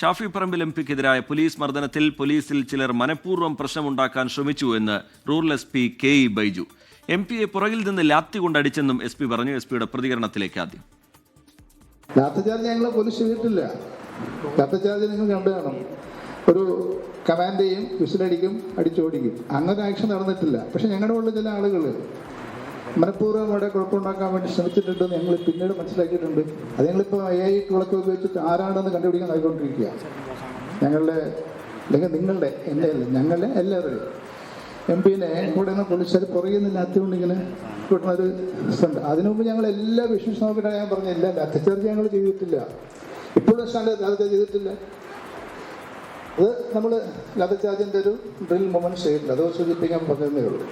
Shafi Parambil M പിക്കെതിരായ police മർദ്ദനത്തിൽ പോലീസിൽ ചിലർ മനഃപൂർവം പ്രശ്നമുണ്ടാക്കാൻ ശ്രമിച്ചു എന്ന് rural S P K E Baiju. M പിയെ പുറകിൽ നിന്ന് ലാത്തി കൊണ്ടടിച്ചെന്നും എസ് പി പറഞ്ഞു. എസ് പിയുടെ പ്രതികരണത്തിലേക്ക് ആദ്യം. ഞങ്ങളെ പോലീസ് നിങ്ങൾ ഒരു കമാൻഡ് ചെയ്യും വിസിലടിക്കും അടിച്ചോടിക്കും. അങ്ങനെ ആക്ഷൻ നടന്നിട്ടില്ല. പക്ഷെ ഞങ്ങളുടെ ഉള്ളിൽ ചില ആളുകൾ മനഃപൂർവം അവിടെ കുഴപ്പമുണ്ടാക്കാൻ വേണ്ടി ശ്രമിച്ചിട്ടുണ്ടെന്ന് ഞങ്ങൾ പിന്നീട് മനസ്സിലാക്കിയിട്ടുണ്ട്. അത് ഞങ്ങളിപ്പോൾ എ ഐ ടൂളൊക്കെ ഉപയോഗിച്ചിട്ട് ആരാണെന്ന് കണ്ടുപിടിക്കാൻ ആയിക്കൊണ്ടിരിക്കുക ഞങ്ങളുടെ അല്ലെങ്കിൽ നിങ്ങളുടെ എന്റെ അല്ല ഞങ്ങളുടെ എല്ലാവരുടെയും എം പിന്നെ കൂടെ നിന്ന് പോലീസുകാർ പുറകിൽ നിന്ന് ലാത്തിക്കൊണ്ട് കിട്ടുന്നൊരു ഉണ്ട് അതിനു മുമ്പ് ഞങ്ങൾ എല്ലാ വിഷ്ണു നോക്കിയിട്ടാണ് ഞാൻ പറഞ്ഞില്ല ലാത്തിച്ചാർജ് ഞങ്ങൾ ചെയ്തിട്ടില്ല. ഇപ്പോഴും സ്റ്റാൻഡ് ലാത്തിച്ചാർജ് ചെയ്തിട്ടില്ല. അത് നമ്മൾ ലാത്തിച്ചാർജിന്റെ ഒരു ഡ്രിൽ മൊമെന്റ് ചെയ്തിട്ടില്ല. അത് സൂചിപ്പിക്കാൻ പറഞ്ഞതേ ഉള്ളൂ.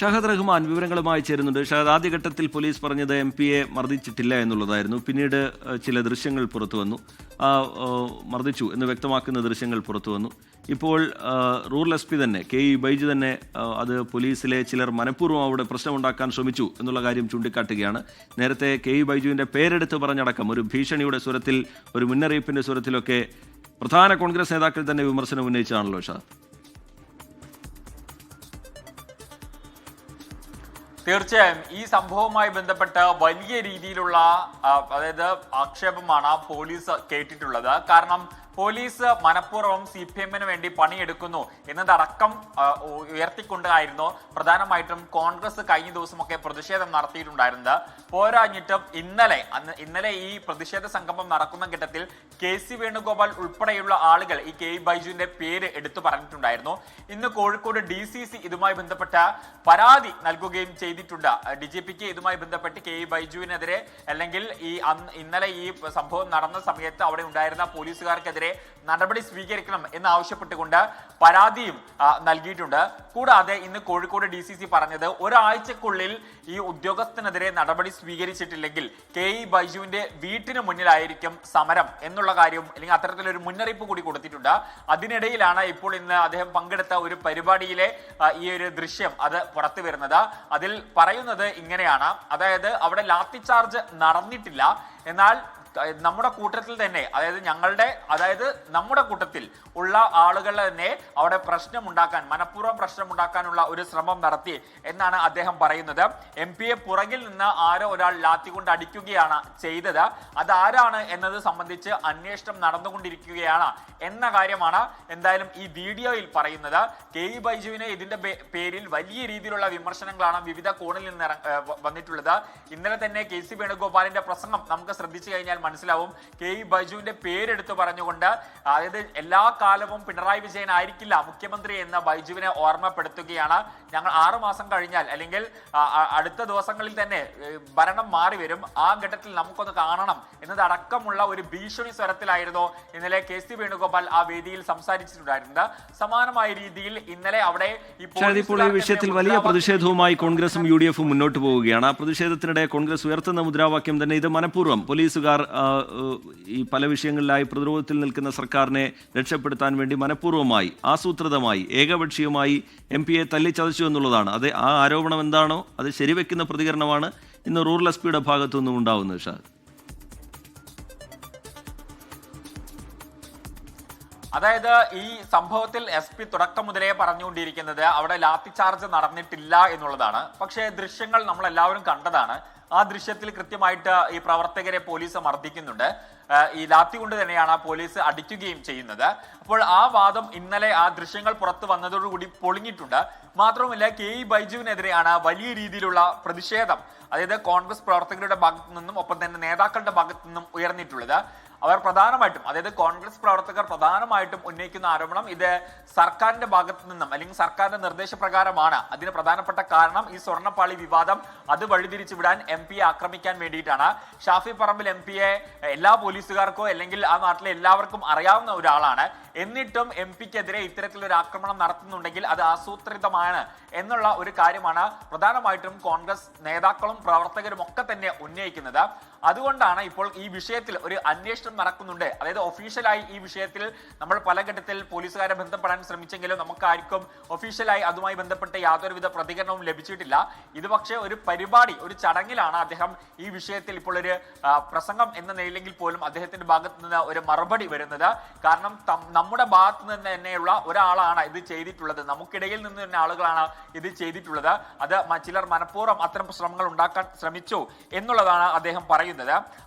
ഷഹദ് റഹ്മാൻ വിവരങ്ങളുമായി ചേരുന്നുണ്ട്. ഷഹദ് ആദ്യഘട്ടത്തിൽ പോലീസ് പറഞ്ഞത് എം പിയെ മർദ്ദിച്ചിട്ടില്ല എന്നുള്ളതായിരുന്നു. പിന്നീട് ചില ദൃശ്യങ്ങൾ പുറത്തു വന്നു. മർദ്ദിച്ചു എന്ന് വ്യക്തമാക്കുന്ന ദൃശ്യങ്ങൾ പുറത്തു വന്നു. ഇപ്പോൾ റൂറൽ എസ് പി തന്നെ കെ ഇ ബൈജു തന്നെ അത് പോലീസിലെ ചിലർ മനഃപൂർവം അവിടെ പ്രശ്നമുണ്ടാക്കാൻ ശ്രമിച്ചു എന്നുള്ള കാര്യം ചൂണ്ടിക്കാട്ടുകയാണ്. നേരത്തെ കെ ഇ ബൈജുവിന്റെ പേരെടുത്ത് പറഞ്ഞടക്കം ഒരു ഭീഷണിയുടെ സ്വരത്തിൽ ഒരു മുന്നറിയിപ്പിന്റെ സ്വരത്തിലൊക്കെ പ്രധാന കോൺഗ്രസ് നേതാക്കൾ തന്നെ വിമർശനം ഉന്നയിച്ചാണല്ലോ ഷഹദ്. തീർച്ചയായും ഈ സംഭവവുമായി ബന്ധപ്പെട്ട് വലിയ രീതിയിലുള്ള അതായത് ആക്ഷേപമാണ് പോലീസ് കേട്ടിട്ടുള്ളത്. കാരണം പോലീസ് മനഃപൂർവം സി പി എമ്മിന് വേണ്ടി പണിയെടുക്കുന്നു എന്നതടക്കം ഉയർത്തിക്കൊണ്ടായിരുന്നു പ്രധാനമായിട്ടും കോൺഗ്രസ് കഴിഞ്ഞ ദിവസമൊക്കെ പ്രതിഷേധം നടത്തിയിട്ടുണ്ടായിരുന്നത്. പോരാഞ്ഞിട്ടും ഇന്നലെ ഇന്നലെ ഈ പ്രതിഷേധ സംഗമം നടക്കുന്ന ഘട്ടത്തിൽ കെ സി വേണുഗോപാൽ ഉൾപ്പെടെയുള്ള ആളുകൾ ഈ കെ ബൈജുവിന്റെ പേര് എടുത്തു പറഞ്ഞിട്ടുണ്ടായിരുന്നു. ഇന്ന് കോഴിക്കോട് ഡി സി സി ഇതുമായി ബന്ധപ്പെട്ട പരാതി നൽകുകയും ചെയ്തിട്ടുണ്ട്. ഡി ജി പിക്ക് ഇതുമായി ബന്ധപ്പെട്ട് കെ ബൈജുവിനെതിരെ അല്ലെങ്കിൽ ഈ ഇന്നലെ ഈ സംഭവം നടന്ന സമയത്ത് അവിടെ ഉണ്ടായിരുന്ന പോലീസുകാർക്കെതിരെ നടപടി സ്വീകരിക്കണം എന്ന് ആവശ്യപ്പെട്ടുകൊണ്ട് പരാതിയും നൽകിയിട്ടുണ്ട്. കൂടാതെ ഇന്ന് കോഴിക്കോട് ഡി സി സി പറഞ്ഞത് ഒരാഴ്ചക്കുള്ളിൽ ഈ ഉദ്യോഗസ്ഥനെതിരെ നടപടി സ്വീകരിച്ചിട്ടില്ലെങ്കിൽ കെ ഇ ബൈജുവിന്റെ വീട്ടിന് മുന്നിലായിരിക്കും സമരം എന്നുള്ള കാര്യവും അല്ലെങ്കിൽ അത്തരത്തിലൊരു മുന്നറിയിപ്പ് കൂടി കൊടുത്തിട്ടുണ്ട്. അതിനിടയിലാണ് ഇപ്പോൾ ഇന്ന് അദ്ദേഹം പങ്കെടുത്ത ഒരു പരിപാടിയിലെ ഈ ഒരു ദൃശ്യം അത് പുറത്തു വരുന്നത്. അതിൽ പറയുന്നത് ഇങ്ങനെയാണ്. അതായത് അവിടെ ലാത്തി ചാർജ് നടന്നിട്ടില്ല. എന്നാൽ നമ്മുടെ കൂട്ടത്തിൽ തന്നെ അതായത് ഞങ്ങളുടെ അതായത് നമ്മുടെ കൂട്ടത്തിൽ ഉള്ള ആളുകൾ തന്നെ അവിടെ പ്രശ്നമുണ്ടാക്കാൻ മനഃപൂർവം പ്രശ്നമുണ്ടാക്കാനുള്ള ഒരു ശ്രമം നടത്തി എന്നാണ് അദ്ദേഹം പറയുന്നത്. എം പിയെ പുറകിൽ നിന്ന് ആരോ ഒരാൾ ലാത്തി കൊണ്ട് അടിക്കുകയാണ് ചെയ്തത്. അതാരാണ് എന്നത് സംബന്ധിച്ച് അന്വേഷണം നടന്നുകൊണ്ടിരിക്കുകയാണ് എന്ന കാര്യമാണ് എന്തായാലും ഈ വീഡിയോയിൽ പറയുന്നത്. കെ ഇ ബൈജുവിനെ ഇതിന്റെ പേരിൽ വലിയ രീതിയിലുള്ള വിമർശനങ്ങളാണ് വിവിധ കോണിൽ നിന്ന് വന്നിട്ടുള്ളത്. ഇന്നലെ തന്നെ കെ സി വേണുഗോപാലിന്റെ പ്രസംഗം നമുക്ക് ശ്രദ്ധിച്ചു കഴിഞ്ഞാൽ മനസ്സിലാവും. കെ ഇ ബൈജുവിന്റെ പേരെടുത്ത് പറഞ്ഞുകൊണ്ട് അതായത് എല്ലാ കാലവും പിണറായി വിജയൻ ആയിരിക്കില്ല മുഖ്യമന്ത്രി എന്ന ബൈജുവിനെ ഓർമ്മപ്പെടുത്തുകയാണ്. ഞങ്ങൾ ആറു മാസം കഴിഞ്ഞാൽ അല്ലെങ്കിൽ അടുത്ത ദിവസങ്ങളിൽ തന്നെ ഭരണം മാറി വരും. ആ ഘട്ടത്തിൽ നമുക്കൊന്ന് കാണണം എന്നതടക്കമുള്ള ഒരു ഭീഷണി സ്വരത്തിലായിരുന്നു ഇന്നലെ കെ സി വേണുഗോപാൽ ആ വേദിയിൽ സംസാരിച്ചിട്ടുണ്ടായിരുന്നത്. സമാനമായ രീതിയിൽ ഇന്നലെ അവിടെ ഇപ്പോൾ ഈ വിഷയത്തിൽ വലിയ പ്രതിഷേധവുമായി കോൺഗ്രസും യു ഡി എഫും മുന്നോട്ട് പോവുകയാണ്. ആ പ്രതിഷേധത്തിനിടെ കോൺഗ്രസ് ഉയർത്തുന്ന മുദ്രാവാക്യം തന്നെ ഇത് മനഃപൂർവം. പോലീസുകാർ ഈ പല വിഷയങ്ങളിലായി പ്രതിരോധത്തിൽ നിൽക്കുന്ന സർക്കാരിനെ രക്ഷപ്പെടുത്താൻ വേണ്ടി മനഃപൂർവമായി ആസൂത്രിതമായി ഏകപക്ഷീയമായി എം പിയെ തല്ലിച്ചതച്ചു എന്നുള്ളതാണ്. അത് ആ ആരോപണം എന്താണോ അത് ശരിവെക്കുന്ന പ്രതികരണമാണ് ഇന്ന് റൂറൽ എസ് പിയുടെ ഭാഗത്തു നിന്നും ഉണ്ടാവുന്നത് ഷാദ് അതായത് ഈ സംഭവത്തിൽ എസ് പി തുടക്കം മുതലേ പറഞ്ഞുകൊണ്ടിരിക്കുന്നത് അവിടെ ലാത്തി ചാർജ് നടന്നിട്ടില്ല എന്നുള്ളതാണ്. പക്ഷേ ദൃശ്യങ്ങൾ നമ്മൾ എല്ലാവരും കണ്ടതാണ്. ആ ദൃശ്യത്തിൽ കൃത്യമായിട്ട് ഈ പ്രവർത്തകരെ പോലീസ് മർദ്ദിക്കുന്നുണ്ട്. ഈ ലാത്തി കൊണ്ട് തന്നെയാണ് ആ പോലീസ് അടിക്കുകയും ചെയ്യുന്നത്. അപ്പോൾ ആ വാദം ഇന്നലെ ആ ദൃശ്യങ്ങൾ പുറത്തു വന്നതോടുകൂടി പൊളിഞ്ഞിട്ടുണ്ട്. മാത്രവുമല്ല കെ ഇ ബൈജുവിനെതിരെയാണ് വലിയ രീതിയിലുള്ള പ്രതിഷേധം. അതായത് കോൺഗ്രസ് പ്രവർത്തകരുടെ ഭാഗത്തു നിന്നും ഒപ്പം തന്നെ നേതാക്കളുടെ ഭാഗത്തു നിന്നും ഉയർന്നിട്ടുള്ളത്. അവർ പ്രധാനമായിട്ടും അതായത് കോൺഗ്രസ് പ്രവർത്തകർ പ്രധാനമായിട്ടും ഉന്നയിക്കുന്ന ആരോപണം ഇത് സർക്കാരിന്റെ ഭാഗത്ത് നിന്നും അല്ലെങ്കിൽ സർക്കാരിന്റെ നിർദ്ദേശപ്രകാരമാണ്. അതിന് പ്രധാനപ്പെട്ട കാരണം ഈ സ്വർണപ്പാളി വിവാദം അത് വഴിതിരിച്ചു വിടാൻ എം പിയെ ആക്രമിക്കാൻ വേണ്ടിയിട്ടാണ്. ഷാഫി പറമ്പിൽ എം പിയെ എല്ലാ പോലീസുകാർക്കോ അല്ലെങ്കിൽ ആ നാട്ടിലെ എല്ലാവർക്കും അറിയാവുന്ന ഒരാളാണ്. എന്നിട്ടും എം പിക്കെതിരെ ഇത്തരത്തിലൊരു ആക്രമണം നടത്തുന്നുണ്ടെങ്കിൽ അത് ആസൂത്രിതമാണ് എന്നുള്ള ഒരു കാര്യമാണ് പ്രധാനമായിട്ടും കോൺഗ്രസ് നേതാക്കളും പ്രവർത്തകരും ഒക്കെ തന്നെ ഉന്നയിക്കുന്നത്. അതുകൊണ്ടാണ് ഇപ്പോൾ ഈ വിഷയത്തിൽ ഒരു അന്വേഷണം നടക്കുന്നുണ്ട്. അതായത് ഒഫീഷ്യലായി ഈ വിഷയത്തിൽ നമ്മൾ പല ഘട്ടത്തിൽ പോലീസുകാരെ ബന്ധപ്പെടാൻ ശ്രമിച്ചെങ്കിലും നമുക്ക് ആർക്കും ഒഫീഷ്യലായി അതുമായി ബന്ധപ്പെട്ട യാതൊരുവിധ പ്രതികരണവും ലഭിച്ചിട്ടില്ല. ഇത് പക്ഷേ ഒരു പരിപാടി ഒരു ചടങ്ങിലാണ് അദ്ദേഹം ഈ വിഷയത്തിൽ ഇപ്പോൾ ഒരു പ്രസംഗം എന്ന നിലയിലെങ്കിൽ പോലും അദ്ദേഹത്തിന്റെ ഭാഗത്ത് നിന്ന് ഒരു മറുപടി വരുന്നത്. കാരണം നമ്മുടെ ഭാഗത്ത് നിന്ന് തന്നെയുള്ള ഒരാളാണ് ഇത് ചെയ്തിട്ടുള്ളത്. നമുക്കിടയിൽ നിന്ന് തന്നെ ആളുകളാണ് ഇത് ചെയ്തിട്ടുള്ളത്. അത് ചിലർ മനഃപൂർവം അത്തരം ശ്രമങ്ങൾ ഉണ്ടാക്കാൻ ശ്രമിച്ചു എന്നുള്ളതാണ് അദ്ദേഹം പറയുന്നത്.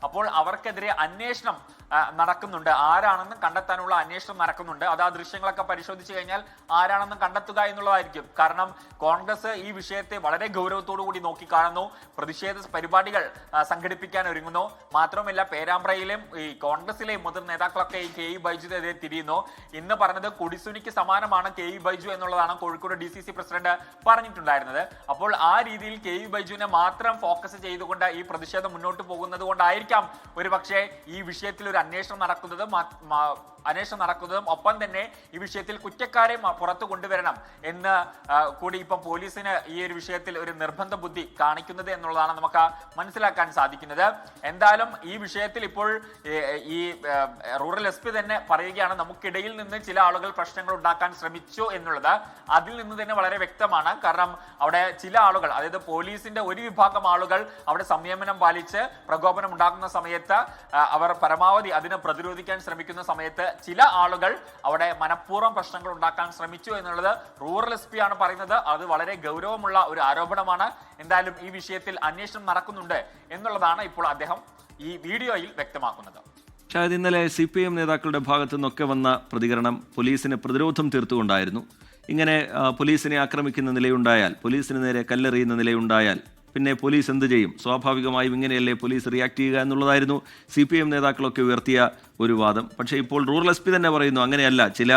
അപ്പോൾ അവർക്കെതിരെ അന്വേഷണം നടക്കുന്നുണ്ട്. ആരാണെന്ന് കണ്ടെത്താനുള്ള അന്വേഷണം നടക്കുന്നുണ്ട്. അത് ആ ദൃശ്യങ്ങളൊക്കെ പരിശോധിച്ചു കഴിഞ്ഞാൽ ആരാണെന്ന് കണ്ടെത്തുക എന്നുള്ളതായിരിക്കും. കാരണം കോൺഗ്രസ് ഈ വിഷയത്തെ വളരെ ഗൗരവത്തോടു കൂടി നോക്കിക്കാണുന്നു. പ്രതിഷേധ പരിപാടികൾ സംഘടിപ്പിക്കാൻ ഒരുങ്ങുന്നു. മാത്രമല്ല പേരാമ്പ്രയിലെയും ഈ കോൺഗ്രസിലെ മുതിർന്ന നേതാക്കളൊക്കെ ഈ കെ ഇ ബൈജുവിനെതിരെ തിരിയുന്നു. ഇന്ന് പറഞ്ഞത് കുടിസുനിക്ക് സമാനമാണ് കെ ഇ ബൈജു എന്നുള്ളതാണ് Kozhikode D C C president പറഞ്ഞിട്ടുണ്ടായിരുന്നത്. അപ്പോൾ ആ രീതിയിൽ കെ ഇ ബൈജുവിനെ മാത്രം ഫോക്കസ് ചെയ്തുകൊണ്ട് ഈ പ്രതിഷേധം മുന്നോട്ട് പോകുന്നത് കൊണ്ടായിരിക്കാം ഒരു പക്ഷേ ഈ വിഷയത്തിൽ ഒരു അന്വേഷണം നടക്കുന്നതും അന്വേഷണം നടക്കുന്നതും ഒപ്പം തന്നെ ഈ വിഷയത്തിൽ കുറ്റക്കാരെ പുറത്തു കൊണ്ടുവരണം എന്ന് കൂടി ഇപ്പം പോലീസിന് ഈ ഒരു വിഷയത്തിൽ ഒരു നിർബന്ധ ബുദ്ധി കാണിക്കുന്നത് എന്നുള്ളതാണ് നമുക്ക് മനസ്സിലാക്കാൻ സാധിക്കുന്നത്. എന്തായാലും ഈ വിഷയത്തിൽ ഇപ്പോൾ ഈ റൂറൽ എസ് പി തന്നെ പറയുകയാണ് നമുക്കിടയിൽ നിന്ന് ചില ആളുകൾ പ്രശ്നങ്ങൾ ഉണ്ടാക്കാൻ ശ്രമിച്ചു എന്നുള്ളത്. അതിൽ നിന്ന് തന്നെ വളരെ വ്യക്തമാണ്. കാരണം അവിടെ ചില ആളുകൾ അതായത് പോലീസിന്റെ ഒരു വിഭാഗം ആളുകൾ അവിടെ സംയമനം പാലിച്ച് പ്രകോപനം ഉണ്ടാക്കുന്ന സമയത്ത് അവർ പരമാവധി അതിനെ പ്രതിരോധിക്കാൻ ശ്രമിക്കുന്ന സമയത്ത് ചില ആളുകൾ അവിടെ മനഃപൂർവം പ്രശ്നങ്ങൾ ഉണ്ടാക്കാൻ ശ്രമിച്ചു എന്നുള്ളത് റൂറൽ എസ് പി ആണ് പറയുന്നത്. അത് വളരെ ഗൗരവമുള്ള ഒരു ആരോപണമാണ്. എന്തായാലും ഈ വിഷയത്തിൽ അന്വേഷണം നടക്കുന്നുണ്ട് എന്നുള്ളതാണ് ഇപ്പോൾ അദ്ദേഹം ഈ വീഡിയോയിൽ വ്യക്തമാക്കുന്നത്. ഷാഹിദ് ഇന്നലെ സി പി എം നേതാക്കളുടെ ഭാഗത്തു നിന്നൊക്കെ വന്ന പ്രതികരണം പോലീസിന് പ്രതിരോധം തീർത്തുകൊണ്ടായിരുന്നു. ഇങ്ങനെ പോലീസിനെ ആക്രമിക്കുന്ന നിലയുണ്ടായാൽ പോലീസിന് നേരെ കല്ലെറിയുന്ന നിലയുണ്ടായാൽ പിന്നെ പോലീസ് എന്ത് ചെയ്യും? സ്വാഭാവികമായും ഇങ്ങനെയല്ലേ പോലീസ് റിയാക്ട് ചെയ്യുക എന്നുള്ളതായിരുന്നു സി പി എം നേതാക്കളൊക്കെ ഉയർത്തിയ ഒരു വാദം. പക്ഷേ ഇപ്പോൾ റൂറൽ എസ് പി തന്നെ പറയുന്നു അങ്ങനെയല്ല. ചില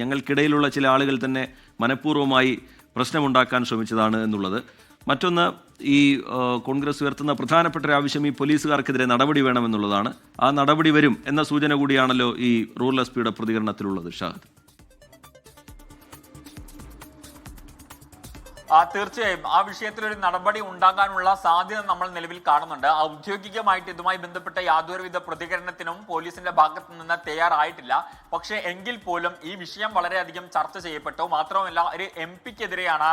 ഞങ്ങൾക്കിടയിലുള്ള ചില ആളുകൾ തന്നെ മനഃപൂർവമായി പ്രശ്നമുണ്ടാക്കാൻ ശ്രമിച്ചതാണ് എന്നുള്ളത്. മറ്റൊന്ന് ഈ കോൺഗ്രസ് ഉയർത്തുന്ന പ്രധാനപ്പെട്ട ആവശ്യം ഈ പോലീസുകാർക്കെതിരെ നടപടി വേണമെന്നുള്ളതാണ്. ആ നടപടി വരും എന്ന സൂചന കൂടിയാണല്ലോ ഈ റൂറൽ എസ് പിയുടെ പ്രതികരണത്തിലുള്ളത് ഷാഹിദ്. തീർച്ചയായും. ആ വിഷയത്തിൽ ഒരു നടപടി ഉണ്ടാകാനുള്ള സാധ്യത നമ്മൾ നിലവിൽ കാണുന്നുണ്ട്. ഔദ്യോഗികമായിട്ട് ഇതുമായി ബന്ധപ്പെട്ട യാതൊരുവിധ പ്രതികരണത്തിനും പോലീസിന്റെ ഭാഗത്ത് നിന്ന് തയ്യാറായിട്ടില്ല. പക്ഷേ എങ്കിൽ പോലും ഈ വിഷയം വളരെയധികം ചർച്ച ചെയ്യപ്പെട്ടു. മാത്രമല്ല ഒരു എം പിക്കെതിരെയാണ്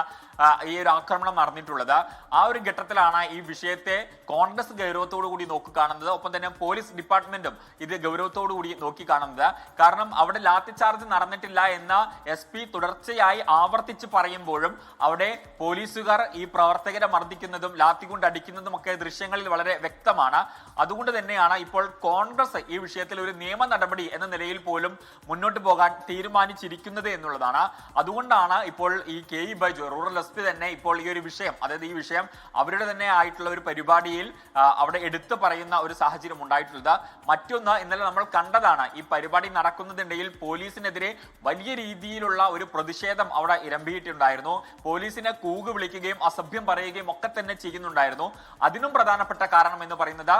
ഈ ഒരു ആക്രമണം നടന്നിട്ടുള്ളത്. ആ ഒരു ഘട്ടത്തിലാണ് ഈ വിഷയത്തെ കോൺഗ്രസ് ഗൗരവത്തോടു കൂടി നോക്കി കാണുന്നത്. ഒപ്പം തന്നെ പോലീസ് ഡിപ്പാർട്ട്മെന്റും ഇത് ഗൗരവത്തോടു കൂടി നോക്കി കാണുന്നത്. കാരണം അവിടെ ലാത്തി ചാർജ് നടന്നിട്ടില്ല എന്ന എസ് തുടർച്ചയായി ആവർത്തിച്ച് പറയുമ്പോഴും അവിടെ പോലീസുകാർ ഈ പ്രവർത്തകരെ മർദ്ദിക്കുന്നതും ലാത്തി കൊണ്ട് അടിക്കുന്നതും ഒക്കെ ദൃശ്യങ്ങളിൽ വളരെ വ്യക്തമാണ്. അതുകൊണ്ട് തന്നെയാണ് ഇപ്പോൾ കോൺഗ്രസ് ഈ വിഷയത്തിൽ ഒരു നിയമ നടപടി എന്ന നിലയിൽ പോലും മുന്നോട്ട് പോകാൻ തീരുമാനിച്ചിരിക്കുന്നത് എന്നുള്ളതാണ്. അതുകൊണ്ടാണ് ഇപ്പോൾ ഈ K E Baiju rural S P തന്നെ ഇപ്പോൾ ഈ ഒരു വിഷയം അതായത് ഈ വിഷയം അവരുടെ തന്നെ ആയിട്ടുള്ള ഒരു പരിപാടിയിൽ അവിടെ എടുത്തു പറയുന്ന ഒരു സാഹചര്യം ഉണ്ടായിട്ടുള്ളത് മറ്റൊന്ന് ഇന്നലെ നമ്മൾ കണ്ടതാണ് ഈ പരിപാടി നടക്കുന്നതിനിടയിൽ പോലീസിനെതിരെ വലിയ രീതിയിലുള്ള ഒരു പ്രതിഷേധം അവിടെ ഇരമ്പിയിട്ടുണ്ടായിരുന്നു. പോലീസിനെ കൂകു വിളിക്കുകയും അസഭ്യം പറയുകയും ഒക്കെ തന്നെ ചെയ്യുന്നുണ്ടായിരുന്നു. അതിനും പ്രധാനപ്പെട്ട കാരണം എന്ന് പറയുന്നത്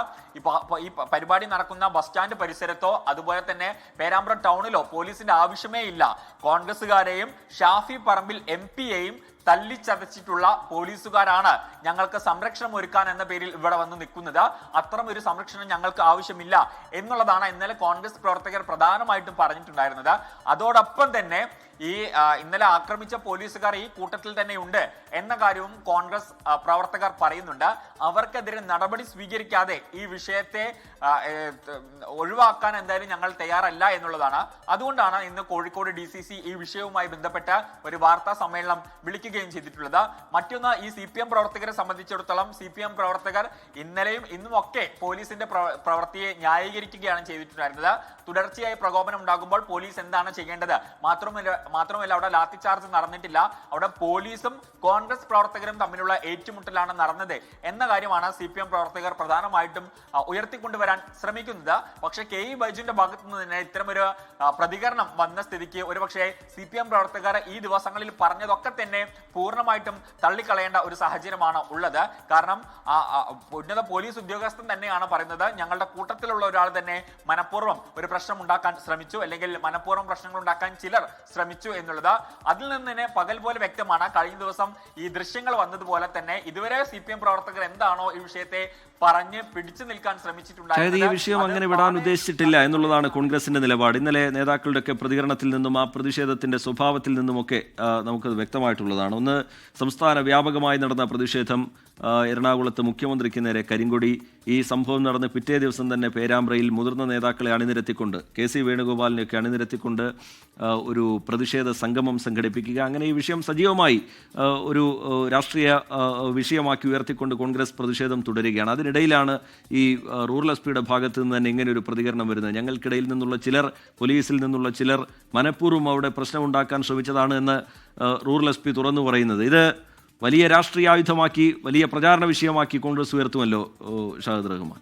ഈ പരിപാടി നടക്കുന്ന ബസ് സ്റ്റാൻഡ് പരിസരത്തോ അതുപോലെ തന്നെ പേരാമ്പ്ര ടൗണിലോ പോലീസിന്റെ ആവശ്യമേ ഇല്ല. കോൺഗ്രസുകാരെയും ഷാഫി പറമ്പിൽ എം പിയെയും തല്ലിച്ചതച്ചിട്ടുള്ള പോലീസുകാരാണ് ഞങ്ങൾക്ക് സംരക്ഷണം ഒരുക്കാൻ എന്ന പേരിൽ ഇവിടെ വന്ന് നിൽക്കുന്നത്. അത്തരം ഒരു സംരക്ഷണം ഞങ്ങൾക്ക് ആവശ്യമില്ല എന്നുള്ളതാണ് ഇന്നലെ കോൺഗ്രസ് പ്രവർത്തകർ പ്രധാനമായിട്ടും പറഞ്ഞിട്ടുണ്ടായിരുന്നത്. അതോടൊപ്പം തന്നെ ഈ ഇന്നലെ ആക്രമിച്ച പോലീസുകാർ ഈ കൂട്ടത്തിൽ തന്നെ ഉണ്ട് എന്ന കാര്യവും കോൺഗ്രസ് പ്രവർത്തകർ പറയുന്നുണ്ട്. അവർക്കെതിരെ നടപടി സ്വീകരിക്കാതെ ഈ വിഷയത്തെ ഒഴിവാക്കാൻ എന്തായാലും ഞങ്ങൾ തയ്യാറല്ല എന്നുള്ളതാണ്. അതുകൊണ്ടാണ് ഇന്ന് കോഴിക്കോട് ഡി ഈ വിഷയവുമായി ബന്ധപ്പെട്ട ഒരു വാർത്താ സമ്മേളനം വിളിക്കുകയും ചെയ്തിട്ടുള്ളത്. മറ്റൊന്ന് ഈ സി പി എം പ്രവർത്തകരെ സംബന്ധിച്ചിടത്തോളം സി പി എം പ്രവർത്തകർ ഇന്നലെയും ഇന്നും ഒക്കെ പോലീസിന്റെ പ്രവ- പ്രവൃത്തിയെ ന്യായീകരിക്കുകയാണ് ചെയ്തിട്ടുണ്ടായിരുന്നത്. തുടർച്ചയായി പ്രകോപനം ഉണ്ടാകുമ്പോൾ പോലീസ് എന്താണ് ചെയ്യേണ്ടത്? മാത്രമല്ല മാത്രമല്ല അവിടെ ലാത്തി ചാർജ് നടന്നിട്ടില്ല. അവിടെ പോലീസും കോൺഗ്രസ് പ്രവർത്തകരും തമ്മിലുള്ള ഏറ്റുമുട്ടലാണ് നടന്നത് എന്ന കാര്യമാണ് സി പി എം പ്രവർത്തകർ പ്രധാനമായിട്ടും ഉയർത്തിക്കൊണ്ടുവരാൻ ശ്രമിക്കുന്നത്. പക്ഷേ കെ ഇ ബൈജുവിന്റെ ഭാഗത്തു നിന്ന് തന്നെ ഇത്തരമൊരു പ്രതികരണം വന്ന സ്ഥിതിക്ക് ഒരുപക്ഷെ സി പി എം പ്രവർത്തകർ ഈ ദിവസങ്ങളിൽ പറഞ്ഞതൊക്കെ തന്നെ പൂർണമായിട്ടും തള്ളിക്കളയേണ്ട ഒരു സാഹചര്യമാണ് ഉള്ളത്. കാരണം ഉന്നത പോലീസ് ഉദ്യോഗസ്ഥൻ തന്നെയാണ് പറയുന്നത് ഞങ്ങളുടെ കൂട്ടത്തിലുള്ള ഒരാൾ തന്നെ മനഃപൂർവം ഒരു പ്രശ്നം ഉണ്ടാക്കാൻ ശ്രമിച്ചു അല്ലെങ്കിൽ മനഃപൂർവം പ്രശ്നങ്ങൾ ഉണ്ടാക്കാൻ ചിലർ ശ്രമിച്ചു. എന്നുള്ളത് അതിൽ നിന്ന് തന്നെ പകൽ പോലെ വ്യക്തമാണ്. കഴിഞ്ഞ ദിവസം ഈ ദൃശ്യങ്ങൾ വന്നതുപോലെ തന്നെ ഇതുവരെ സി പി എം പ്രവർത്തകർ എന്താണോ ഈ വിഷയത്തെ പറഞ്ഞ് പിടിച്ചു നിൽക്കാൻ ശ്രമിച്ചിട്ടുണ്ട് ഈ വിഷയം അങ്ങനെ വിടാൻ ഉദ്ദേശിച്ചിട്ടില്ല എന്നുള്ളതാണ് കോൺഗ്രസിന്റെ നിലപാട്. ഇന്നലെ നേതാക്കളുടെയൊക്കെ പ്രതികരണത്തിൽ നിന്നും ആ പ്രതിഷേധത്തിന്റെ സ്വഭാവത്തിൽ നിന്നുമൊക്കെ നമുക്ക് വ്യക്തമായിട്ടുള്ളതാണ്. ഒന്ന് സംസ്ഥാന വ്യാപകമായി നടന്ന പ്രതിഷേധം എറണാകുളത്ത് മുഖ്യമന്ത്രിക്ക് നേരെ കരിങ്കൊടി. ഈ സംഭവം നടന്ന് പിറ്റേ ദിവസം തന്നെ പേരാമ്പ്രയിൽ മുതിർന്ന നേതാക്കളെ അണിനിരത്തിക്കൊണ്ട് കെ സി വേണുഗോപാലിനെയൊക്കെ അണിനിരത്തിക്കൊണ്ട് ഒരു പ്രതിഷേധ സംഗമം സംഘടിപ്പിക്കുക. അങ്ങനെ ഈ വിഷയം സജീവമായി ഒരു രാഷ്ട്രീയ വിഷയമാക്കി ഉയർത്തിക്കൊണ്ട് കോൺഗ്രസ് പ്രതിഷേധം തുടരുകയാണ്. അതിനിടയിലാണ് ഈ റൂറൽ എസ് പിയുടെ ഭാഗത്ത് നിന്ന് തന്നെ ഇങ്ങനെ ഒരു പ്രതികരണം വരുന്നത്. ഞങ്ങൾക്കിടയിൽ നിന്നുള്ള ചിലർ പോലീസിൽ നിന്നുള്ള ചിലർ മനഃപൂർവം അവിടെ പ്രശ്നമുണ്ടാക്കാൻ ശ്രമിച്ചതാണ് എന്ന് റൂറൽ എസ് പി തുറന്നു പറയുന്നത്. ഇത് വലിയ രാഷ്ട്രീയ ആയുധമാക്കി വലിയ പ്രചാരണ വിഷയമാക്കി കോൺഗ്രസ് ഉയർത്തുമല്ലോ ഷാഹിദ് റഹ്മാൻ?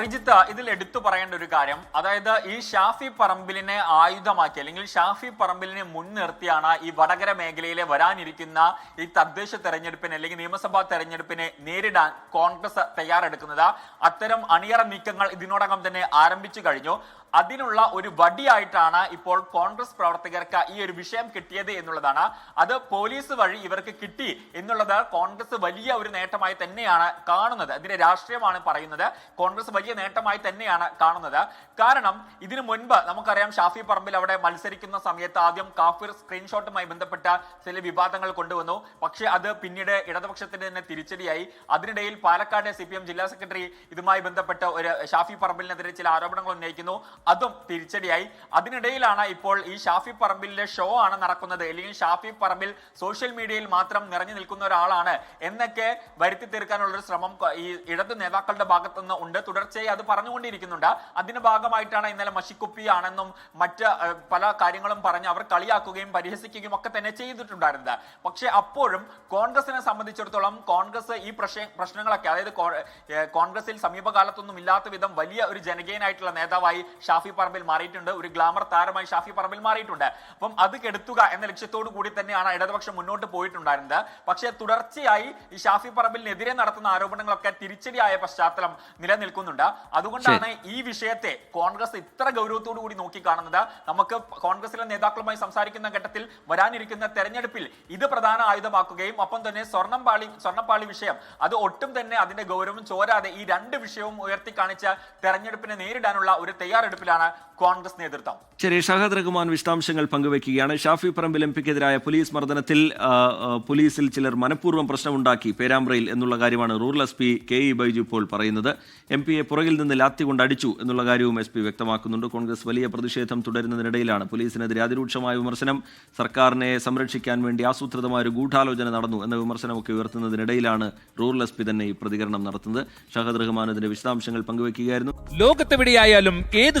റിജിത്ത് ഇതിൽ എടുത്തു പറയേണ്ട ഒരു കാര്യം. അതായത് ഈ ഷാഫി പറമ്പിലിനെ ആയുധമാക്കി അല്ലെങ്കിൽ ഷാഫി പറമ്പിലിനെ മുൻനിർത്തിയാണ് ഈ വടകര മേഖലയിലെ വരാനിരിക്കുന്ന ഈ തദ്ദേശ തെരഞ്ഞെടുപ്പിനെ അല്ലെങ്കിൽ നിയമസഭാ തെരഞ്ഞെടുപ്പിനെ നേരിടാൻ കോൺഗ്രസ് തയ്യാറെടുക്കുന്നത്. അത്തരം അണിയറ നീക്കങ്ങൾ ഇതിനോടകം തന്നെ ആരംഭിച്ചു കഴിഞ്ഞു. അതിനുള്ള ഒരു വടിയായിട്ടാണ് ഇപ്പോൾ കോൺഗ്രസ് പ്രവർത്തകർക്ക് ഈ ഒരു വിഷയം കിട്ടിയത് എന്നുള്ളതാണ്. അത് പോലീസ് വഴി ഇവർക്ക് കിട്ടി എന്നുള്ളത് കോൺഗ്രസ് വലിയ ഒരു നേട്ടമായി തന്നെയാണ് കാണുന്നത്. അതിന്റെ രാഷ്ട്രീയമാണ് പറയുന്നത്. കോൺഗ്രസ് വലിയ നേട്ടമായി തന്നെയാണ് കാണുന്നത്. കാരണം ഇതിനു മുൻപ് നമുക്കറിയാം ഷാഫി പറമ്പിൽ അവിടെ മത്സരിക്കുന്ന സമയത്ത് ആദ്യം കാഫിർ സ്ക്രീൻഷോട്ടുമായി ബന്ധപ്പെട്ട ചില വിവാദങ്ങൾ കൊണ്ടുവന്നു. പക്ഷേ അത് പിന്നീട് ഇടതുപക്ഷത്തിന് തന്നെ തിരിച്ചടിയായി. അതിനിടയിൽ പാലക്കാട് സി ജില്ലാ സെക്രട്ടറി ഇതുമായി ബന്ധപ്പെട്ട് ഒരു ഷാഫി പറമ്പിലിനെതിരെ ചില ആരോപണങ്ങൾ ഉന്നയിക്കുന്നു. അതും തിരിച്ചടിയായി. അതിനിടയിലാണ് ഇപ്പോൾ ഈ ഷാഫി പറമ്പിലിന്റെ ഷോ ആണ് നടക്കുന്നത്. അല്ലെങ്കിൽ ഷാഫി പറമ്പിൽ സോഷ്യൽ മീഡിയയിൽ മാത്രം നിറഞ്ഞു നിൽക്കുന്ന ഒരാളാണ്. എന്നൊക്കെ വരുത്തി തീർക്കാനുള്ള ഒരു ശ്രമം ഈ ഇടത് നേതാക്കളുടെ ഭാഗത്തു നിന്ന് ഉണ്ട്. തുടർച്ചയായി അത് പറഞ്ഞുകൊണ്ടിരിക്കുന്നുണ്ട്. അതിന്റെ ഭാഗമായിട്ടാണ് ഇന്നലെ മഷിക്കുപ്പി ആണെന്നും മറ്റ് പല കാര്യങ്ങളും പറഞ്ഞ് അവർ കളിയാക്കുകയും പരിഹസിക്കുകയും ഒക്കെ തന്നെ ചെയ്തിട്ടുണ്ടായിരുന്നത്. പക്ഷെ അപ്പോഴും കോൺഗ്രസിനെ സംബന്ധിച്ചിടത്തോളം കോൺഗ്രസ് ഈ പ്രശ്ന പ്രശ്നങ്ങളൊക്കെ അതായത് കോൺഗ്രസിൽ സമീപകാലത്തൊന്നും ഇല്ലാത്ത വിധം വലിയ ഒരു ജനകീയനായിട്ടുള്ള നേതാവായി ഷാഫി പറമ്പിൽ മാറിയിട്ടുണ്ട്. ഒരു ഗ്ലാമർ താരമായി ഷാഫി പറമ്പിൽ മാറിയിട്ടുണ്ട്. അപ്പം അത് കെടുത്തുക എന്ന ലക്ഷ്യത്തോടു കൂടി തന്നെയാണ് ഇടതുപക്ഷം മുന്നോട്ട് പോയിട്ടുണ്ടായിരുന്നത്. പക്ഷേ തുടർച്ചയായി ഈ ഷാഫി പറമ്പിലിനെതിരെ നടത്തുന്ന ആരോപണങ്ങളൊക്കെ തിരിച്ചടിയായ പശ്ചാത്തലം നിലനിൽക്കുന്നുണ്ട്. അതുകൊണ്ടാണ് ഈ വിഷയത്തെ കോൺഗ്രസ് ഇത്ര ഗൗരവത്തോടു കൂടി നോക്കിക്കാണുന്നത്. നമുക്ക് കോൺഗ്രസിലെ നേതാക്കളുമായി സംസാരിക്കുന്ന ഘട്ടത്തിൽ വരാനിരിക്കുന്ന തെരഞ്ഞെടുപ്പിൽ ഇത് പ്രധാന ആയുധമാക്കുകയും ഒപ്പം തന്നെ സ്വർണം പാളി സ്വർണപ്പാളി വിഷയം അത് ഒട്ടും തന്നെ അതിന്റെ ഗൗരവം ചോരാതെ ഈ രണ്ട് വിഷയവും ഉയർത്തി കാണിച്ച തെരഞ്ഞെടുപ്പിനെ നേരിടാനുള്ള ഒരു തയ്യാറെടുപ്പിലാണ് കോൺഗ്രസ് നേതൃത്വം. ശരി ഷഹദ് റഹ്മാൻ വിശദാംശങ്ങൾ പങ്കുവയ്ക്കുകയാണ്. ഷാഫി പറമ്പിൽ എം പിക്കെതിരായ പോലീസ് മർദ്ദനത്തിൽ പോലീസിൽ ചിലർ മനഃപൂർവം പ്രശ്നമുണ്ടാക്കി പേരാമ്പ്രയിൽ എന്നുള്ള കാര്യമാണ് rural S P K E Baiju ഇപ്പോൾ പറയുന്നത്. എം പിയെ പുറകിൽ നിന്ന് ലാത്തി കൊണ്ട് അടിച്ചു എന്നുള്ള കാര്യവും എസ് പി വ്യക്തമാക്കുന്നുണ്ട്. കോൺഗ്രസ് വലിയ പ്രതിഷേധം തുടരുന്നതിനിടയിലാണ് പോലീസിനെതിരെ അതിരൂക്ഷമായ വിമർശനം. സർക്കാരിനെ സംരക്ഷിക്കാൻ വേണ്ടി ആസൂത്രിതമായ ഒരു ഗൂഢാലോചന നടന്നു എന്ന വിമർശനമൊക്കെ ഉയർത്തുന്നതിനിടയിലാണ് റൂറൽ എസ് പി തന്നെ ഈ പ്രതികരണം നടത്തുന്നത്. ഷഹദ് റഹ്മാൻ ഇതിന്റെ വിശദാംശങ്ങൾ പങ്കുവയ്ക്കുകയായിരുന്നു. ലോകത്തെവിടെയായാലും ഏത്